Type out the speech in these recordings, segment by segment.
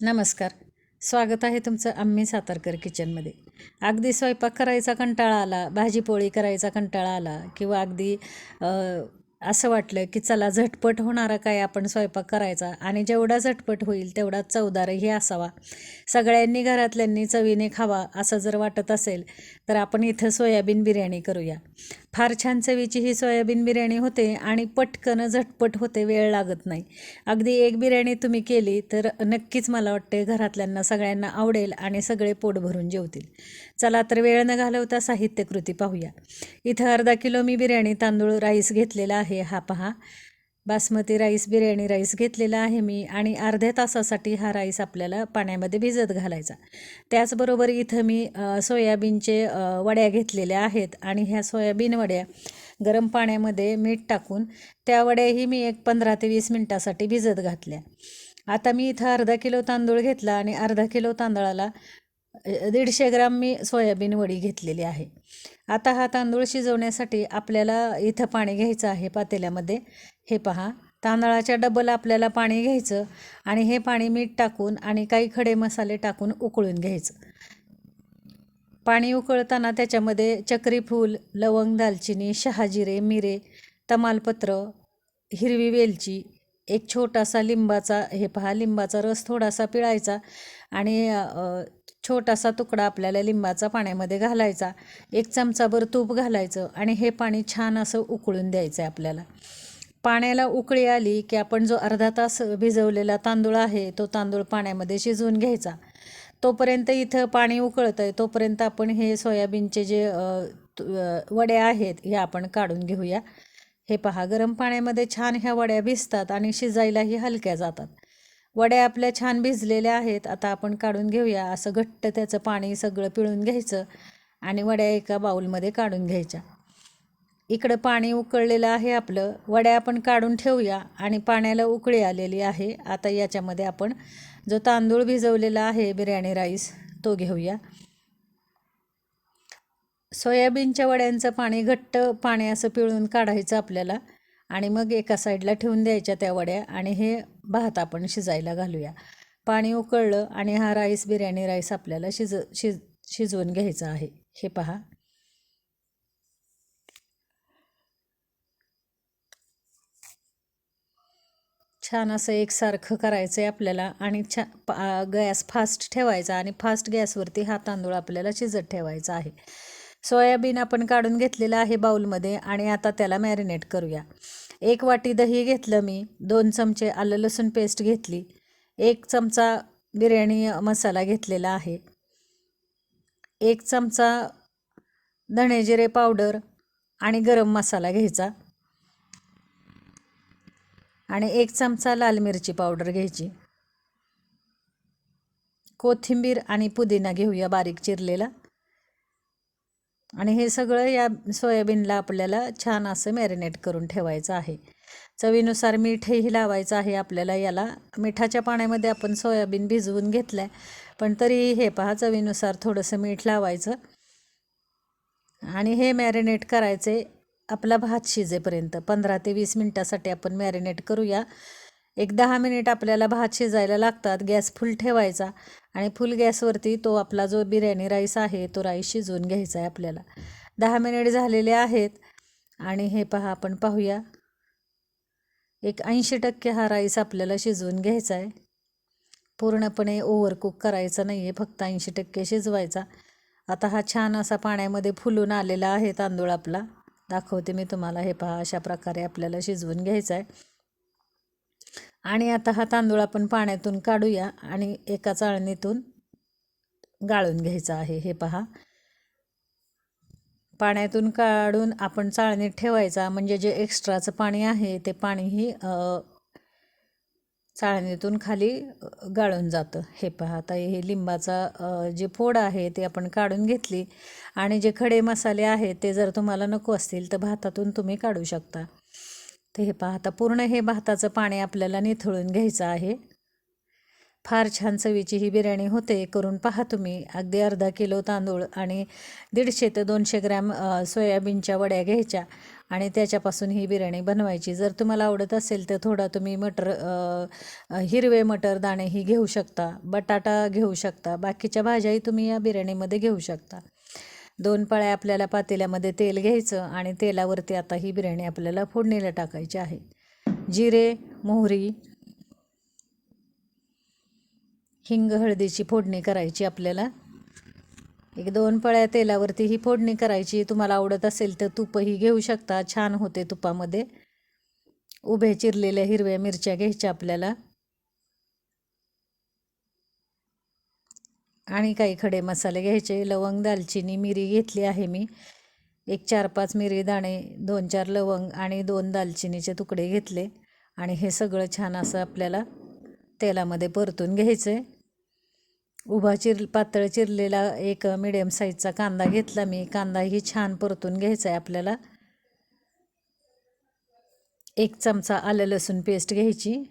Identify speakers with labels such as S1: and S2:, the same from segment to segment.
S1: नमस्कार. स्वागत आहे तुमचं आम्ही सातारकर किचनमध्ये. अगदी स्वयंपाक करायचा कंटाळा आला भाजीपोळी करायचा कंटाळा आला किंवा अगदी असं वाटलं की चला झटपट होणारा काय आपण स्वयंपाक करायचा आणि जेवढा झटपट होईल तेवढा चवदारही असावा. सगळ्यांनी घरातल्यांनी चवीने खावा असं जर वाटत असेल तर आपण इथं सोयाबीन बिर्याणी करूया. फार छान चवीची ही सोयाबीन बिर्याणी होते आणि पटकन झटपट होते वेळ लागत नाही. अगदी एक बिर्याणी तुम्ही केली तर नक्कीच मला वाटते घरातल्यांना सगळ्यांना आवडेल आणि सगळे पोट भरून जेवतील. चला तर वेळ न घालवता साहित्यकृती पाहूया. इथं अर्धा किलो मी बिर्याणी तांदूळ राईस घेतलेला आहे. हा पहा. बासमती राईस बिर्याणी राईस घेतलेला आहे मी आणि अर्ध्या तासासाठी हा राईस आपल्याला पाण्यामध्ये भिजत घालायचा. त्याचबरोबर इथं मी सोयाबीनचे वड्या घेतलेल्या आहेत आणि ह्या सोयाबीन वड्या गरम पाण्यामध्ये मीठ टाकून त्या वड्याही मी एक पंधरा ते वीस मिनटासाठी भिजत घातल्या. आता मी इथं अर्धा किलो तांदूळ घेतला आणि अर्धा किलो तांदळाला दीडशे ग्राम मी सोयाबीन वडी घेतलेली आहे. आता हा तांदूळ शिजवण्यासाठी आपल्याला इथं पाणी घ्यायचं आहे पातेल्यामध्ये. हे पहा तांदळाच्या डबल आपल्याला पाणी घ्यायचं आणि हे पाणी मीठ टाकून आणि काही खडे मसाले टाकून उकळून घ्यायचं. पाणी उकळताना त्याच्यामध्ये चक्री फूल लवंग दालचिनी शहाजिरे मिरे तमालपत्र हिरवी वेलची एक छोटासा लिंबाचा हे पहा लिंबाचा रस थोडासा पिळायचा आणि छोटासा तुकडा आपल्याला लिंबाचा पाण्यामध्ये घालायचा. एक चमचाभर तूप घालायचं आणि हे पाणी छान असं उकळून द्यायचं आहे आपल्याला. पाण्याला उकळी आली की आपण जो अर्धा तास भिजवलेला तांदूळ आहे तो तांदूळ पाण्यामध्ये शिजवून घ्यायचा. तोपर्यंत इथं पाणी उकळतं आहे तोपर्यंत आपण हे सोयाबीनचे जे वडे तु- आहेत हे आपण काढून घेऊया. हे पहा गरम पाण्यामध्ये छान ह्या वड्या भिजतात आणि शिजायलाही हलक्या जातात. वड्या आपल्या छान भिजलेल्या आहेत. आता आपण काढून घेऊया. असं घट्ट त्याचं पाणी सगळं पिळून घ्यायचं आणि वड्या एका बाऊलमध्ये काढून घ्यायच्या. इकडं पाणी उकळलेलं आहे आपलं. वड्या आपण काढून ठेवूया आणि पाण्याला उकळी आलेली आहे. आता याच्यामध्ये आपण जो तांदूळ भिजवलेला आहे बिर्याणी राईस तो घेऊया. सोयाबीनच्या वड्यांचं पाणी घट्ट पाणी असं पिळून काढायचं आपल्याला. आणि मग एका साईडला ठेवून द्यायच्या त्या वड्या आणि हे भात आपण शिजायला घालूया. पाणी उकळलं आणि हा राईस बिर्याणी राईस आपल्याला शिज शिज शिजवून घ्यायचा आहे. हे पहा. छान असं एकसारखं करायचं आहे आपल्याला आणि छा गॅस फास्ट ठेवायचा आणि फास्ट गॅसवरती हा तांदूळ आपल्याला शिजत ठेवायचा आहे. सोयाबीन आपण काढून घेतलेलं आहे बाऊलमध्ये आणि आता त्याला मॅरिनेट करूया. एक वाटी दही घेतलं मी दोन चमचे आलं लसूण पेस्ट घेतली एक चमचा बिर्याणी मसाला घेतलेला आहे एक चमचा धणे जिरे पावडर आणि गरम मसाला घ्यायचा आणि एक चमचा लाल मिरची पावडर घ्यायची. कोथिंबीर आणि पुदिना घेऊया बारीक चिरलेला. आणि हे सगळं या सोयाबीनला आपल्याला छान असं मॅरिनेट करून ठेवायचं आहे. चवीनुसार मीठही लावायचं आहे आपल्याला याला. मिठाच्या पाण्यामध्ये आपण सोयाबीन भिजवून घेतलं आहे पण तरी हे पहा चवीनुसार थोडंसं मीठ लावायचं. आणि हे मॅरिनेट करायचे आपला भात शिजेपर्यंत. पंधरा ते वीस मिनटासाठी आपण मॅरिनेट करूया. एक दहा मिनिट आपल्याला भात शिजायला लागतात गॅस फुल ठेवायचा आणि फुल गॅसवरती तो आपला जो बिर्याणी राईस आहे तो राईस शिजवून घ्यायचा आहे आपल्याला. दहा मिनिट झालेले आहेत आणि हे पहा आपण पाहूया. एक ऐंशी टक्के हा राईस आपल्याला शिजवून घ्यायचा आहे. पूर्णपणे ओव्हरकुक करायचा नाही आहे फक्त ऐंशी टक्के शिजवायचा. आता हा छान असा पाण्यामध्ये फुलून आलेला आहे तांदूळ आपला. दाखवते मी तुम्हाला हे पहा अशा प्रकारे आपल्याला शिजवून घ्यायचा आहे. आणि आता हा तांदूळ आपण पाण्यातून काढूया आणि एका चाळणीतून गाळून घ्यायचा आहे. हे पहा. पाण्यातून काढून आपण चाळणीत ठेवायचा. म्हणजे जे एक्स्ट्राचं पाणी आहे ते पाणीही चाळणीतून खाली गाळून जातं. हे पहा. आता हे लिंबाचा जे फोड आहे ते आपण काढून घेतली. आणि जे खडे मसाले आहेत ते जर तुम्हाला नको असतील तर भातातून तुम्ही काढू शकता. तर हे पहा आता पूर्ण हे भाताचं पाणी आपल्याला निथळून घ्यायचं आहे. फार छान चवीची ही बिर्याणी होते. करून पहा तुम्ही. अगदी अर्धा किलो तांदूळ आणि दीडशे ते दोनशे ग्रॅम सोयाबीनच्या वड्या घ्यायच्या आणि त्याच्यापासून ही बिर्याणी बनवायची. जर तुम्हाला आवडत असेल तर थोडा तुम्ही मटर हिरवे मटर दाणे ही घेऊ शकता. बटाटा घेऊ शकता. बाकीच्या भाज्याही तुम्ही या बिर्याणीमध्ये घेऊ शकता. दोन पळ्या आपल्याला पातेल्यामध्ये तेल घ्यायचं आणि तेलावरती आता ही बिर्याणी आपल्याला फोडणीला टाकायची आहे. जिरे मोहरी हिंग हळदीची फोडणी करायची आपल्याला. एक दोन पळ्या तेलावरती ही फोडणी करायची. तुम्हाला आवडत असेल तर तुपही घेऊ शकता. छान होते तुपामध्ये. उभे चिरलेल्या हिरव्या मिरच्या घ्यायच्या आपल्याला. आणि काही खडे मसाले घ्यायचे लवंग दालचिनी मिरी घेतली आहे मी. एक चार पाच मिरी दाणे दोन चार लवंग आणि दोन दालचिनीचे तुकडे घेतले. आणि हे सगळं छान असं आपल्याला तेलामध्ये परतून घ्यायचं आहे उभा चिर पातळ चिरलेला एक मिडियम साईजचा कांदा घेतला मी. कांदाही छान परतून घ्यायचा आहे आपल्याला. एक चमचा आलं लसूण पेस्ट घ्यायची.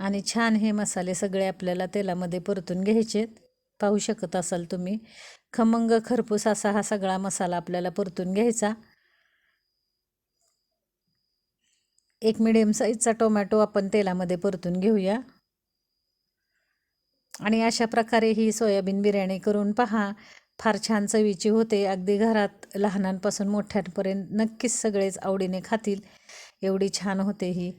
S1: आणि छान हे मसाले सगळे आपल्याला तेलामध्ये परतून घ्यायचेत. पाहू शकत असाल तुम्ही. खमंग खरपूस असा हा सगळा मसाला आपल्याला परतून घ्यायचा. एक मिडियम साईजचा टोमॅटो आपण तेलामध्ये परतून घेऊया. आणि अशा प्रकारे ही सोयाबीन बिर्याणी करून पहा. फार छान चवीची होते. अगदी घरात लहानांपासून मोठ्यांपर्यंत नक्कीच सगळेच आवडीने खातील. एवढी छान होते ही.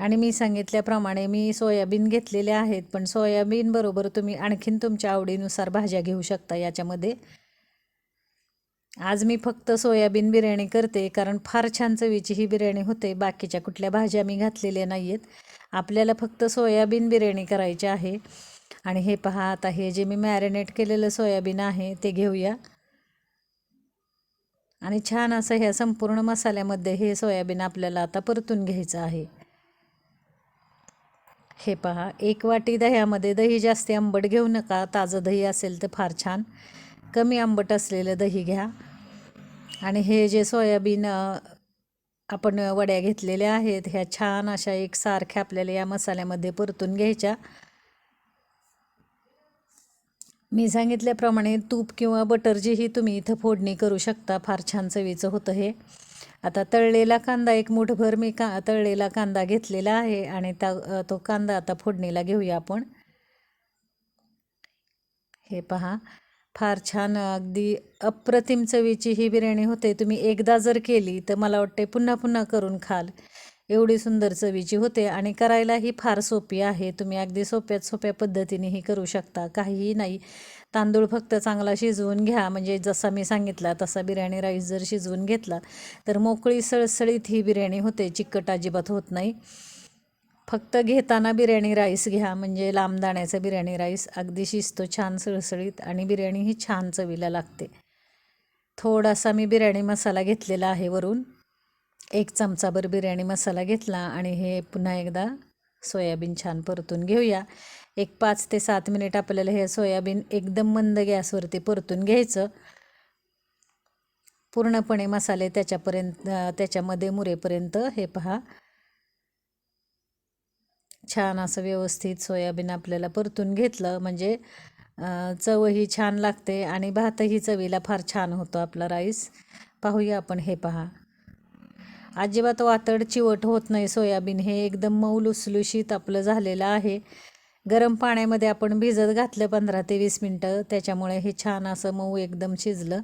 S1: आणि मी सांगितल्याप्रमाणे मी सोयाबीन घेतलेले आहेत पण सोयाबीनबरोबर तुम्ही आणखीन तुमच्या आवडीनुसार भाज्या घेऊ शकता याच्यामध्ये. आज मी फक्त सोयाबीन बिर्याणी करते कारण फार छान चवीची ही बिर्याणी होते. बाकीच्या कुठल्या भाज्या मी घातलेल्या नाही आहेत आपल्याला फक्त सोयाबीन बिर्याणी करायची आहे. आणि हे पहा आता हे जे मी मॅरिनेट केलेलं सोयाबीन आहे ते घेऊया. आणि छान असं ह्या संपूर्ण मसाल्यामध्ये हे सोयाबीन आपल्याला आता परतून घ्यायचं आहे. हे पहा एक वाटी दह्यामध्ये दही जास्त आंबट घेऊ नका. ताजं दही असेल तर फार छान. कमी आंबट असलेलं दही घ्या. आणि हे जे सोयाबीन आपण वड्या घेतलेल्या आहेत ह्या छान अशा एकसारख्या आपल्याला या मसाल्यामध्ये परतून घ्यायच्या. मी सांगितल्याप्रमाणे तूप किंवा बटरचीही तुम्ही इथं फोडणी करू शकता फार छान चवीचं होतं हे. आता तळलेला कांदा एक मुठभर मी का तळलेला कांदा घेतलेला आहे आणि त्या तो कांदा आता फोडणीला घेऊया आपण. हे पहा फार छान अगदी अप्रतिम चवीची ही बिर्याणी होते. तुम्ही एकदा जर केली तर मला वाटते पुन्हा पुन्हा करून खाल. एवढी सुंदर चवीची होते आणि करायलाही फार सोपी आहे. तुम्ही अगदी सोप्यात सोप्या पद्धतीनेही करू शकता. काहीही नाही. तांदूळ फक्त चांगला शिजवून घ्या. म्हणजे जसा मी सांगितला तसा बिर्याणी राईस जर शिजवून घेतला तर मोकळी सळसळीत ही बिर्याणी होते. चिकट अजिबात होत नाही. फक्त घेताना बिर्याणी राईस घ्या. म्हणजे लांब दाण्याचा बिर्याणी राईस. अगदी शिजतो छान सळसळीत आणि बिर्याणी ही छान चवीला लागते. थोडासा मी बिर्याणी मसाला घेतलेला आहे वरून. एक चमचाभर बिर्याणी मसाला घेतला आणि हे पुन्हा एकदा सोयाबीन छान परतून घेऊया. एक पाच ते सात मिनिट आपल्याला हे सोयाबीन एकदम मंद गॅसवरती परतून घ्यायचं. पूर्णपणे मसाले त्याच्यापर्यंत त्याच्यामध्ये मुरेपर्यंत हे पहा. छान असं व्यवस्थित सोयाबीन आपल्याला परतून घेतलं. म्हणजे चवही छान लागते आणि भातही चवीला फार छान होतो आपला राईस. पाहूया आपण हे पहा. अजिबात वातड चिवट होत नाही. सोयाबीन हे एकदम मऊ लुसलुशीत आपलं झालेलं आहे. गरम पाण्यामध्ये आपण भिजत घातलं पंधरा ते वीस मिनटं. त्याच्यामुळे हे छान असं मऊ एकदम शिजलं.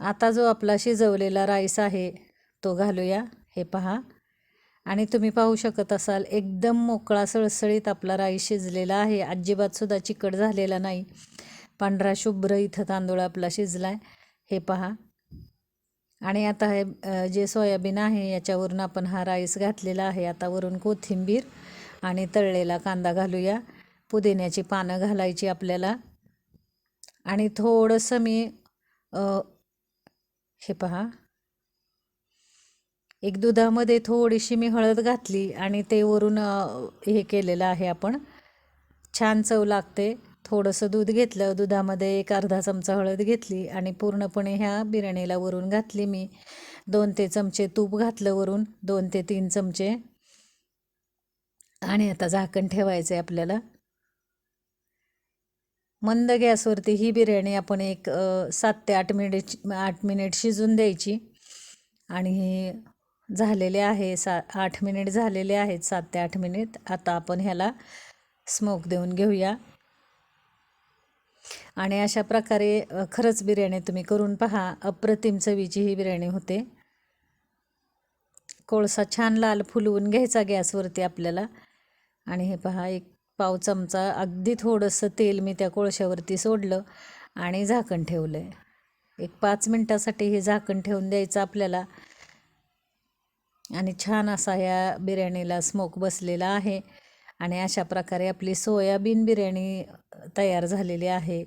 S1: आता जो आपला शिजवलेला राईस आहे तो घालूया. हे पहा. आणि तुम्ही पाहू शकत असाल एकदम मोकळा सळसळीत आपला राईस शिजलेला आहे. अजिबातसुद्धा चिकट झालेला नाही. पांढरा शुभ्र इथं तांदूळ आपला शिजला आहे हे पहा. आणि आता हे जे सोयाबीन आहे याच्यावरून आपण हा राईस घातलेला आहे. आता वरून कोथिंबीर आणि तळलेला कांदा घालूया. पुदिन्याची पानं घालायची आपल्याला. आणि थोडंसं मी हे पहा. एक दुधामध्ये थोडीशी मी हळद घातली आणि ते वरून हे केलेलं आहे आपण. छान चव लागते. थोडंसं दूध घेतलं दुधामध्ये एक अर्धा चमचा हळद घेतली आणि पूर्णपणे ह्या बिर्याणीला वरून घातली मी. दोन ते चमचे तूप घातलं वरून दोन ते तीन चमचे. आणि आता झाकण ठेवायचं आहे आपल्याला. मंद गॅसवरती ही बिर्याणी आपण एक सात ते आठ मिनिट आठ मिनिट शिजून द्यायची. आणि हे झालेले आहे सा आठ मिनिट झालेले आहेत सात ते आठ मिनिट. आता आपण ह्याला स्मोक देऊन घेऊया. आणि अशा प्रकारे खरंच बिर्याणी तुम्ही करून पहा. अप्रतिम चवीची ही बिर्याणी होते. कोळसा छान लाल फुलवून घ्यायचा गॅसवरती आपल्याला. आणि हे पहा एक पाव चमचा अगदी थोडंसं तेल मी त्या कोळशावरती सोडलं आणि झाकण ठेवलं आहे एक पाच मिनटासाठी हे झाकण ठेवून द्यायचं आपल्याला. आणि छान असा या बिर्याणीला स्मोक बसलेला आहे. आणि अशा प्रकारे आपली सोयाबीन बिर्याणी तयार झालेली आहे.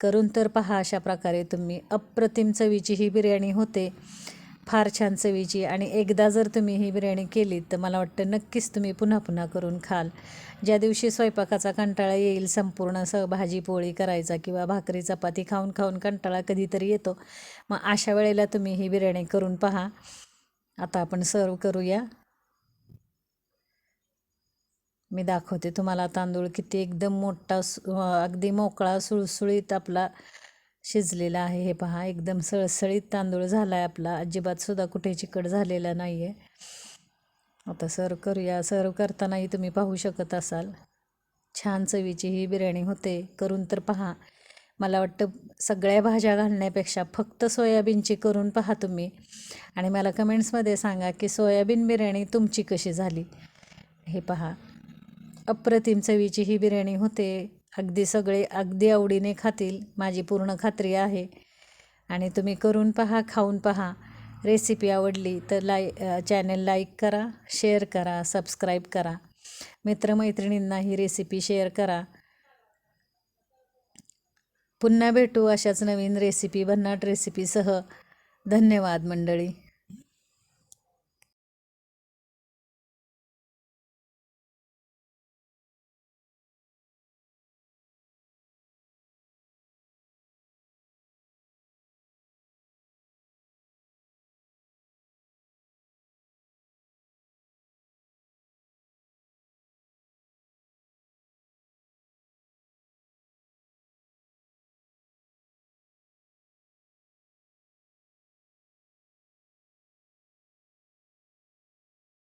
S1: करून तर पहा अशा प्रकारे तुम्ही. अप्रतिम चवीची ही बिर्याणी होते. फार छान चवीची. आणि एकदा जर तुम्ही ही बिर्याणी केली तर मला वाटतं नक्कीच तुम्ही पुन्हा पुन्हा करून खाल. ज्या दिवशी स्वयंपाकाचा कंटाळा येईल संपूर्ण सह भाजी पोळी करायचा किंवा भाकरी चपाती खाऊन खाऊन कंटाळा कधीतरी येतो मग अशा वेळेला तुम्ही ही बिर्याणी करून पहा. आता आपण सर्व करूया. मी दाखवते तुम्हाला तांदूळ किती एकदम मोठा सु- अगदी मोकळा सुळसुळीत आपला शिजलेला आहे. हे पहा एकदम सळसळीत तांदूळ झाला आहे आपला अजिबातसुद्धा कुठे चिकट झालेला नाही आहे आता सर्व करूया. सर्व करतानाही तुम्ही पाहू शकत असाल. छान चवीची ही बिर्याणी होते. करून तर पहा. मला वाटतं सगळ्या भाज्या घालण्यापेक्षा फक्त सोयाबीनची करून पहा तुम्ही. आणि मला कमेंट्समध्ये सांगा की सोयाबीन बिर्याणी तुमची कशी झाली? हे पहा. अप्रतिम चवीची ही बिर्याणी होते. अगदी सगळे अगदी आवडीने खातील. माझी पूर्ण खात्री आहे. आणि तुम्ही करून पहा खाऊन पहा. रेसिपी आवडली तर लाय चॅनल लाईक करा शेअर करा सबस्क्राईब करा. मित्रमैत्रिणींना ही रेसिपी शेअर करा. पुन्हा भेटू अशाच नवीन रेसिपी भन्नाट रेसिपीसह धन्यवाद मंडळी.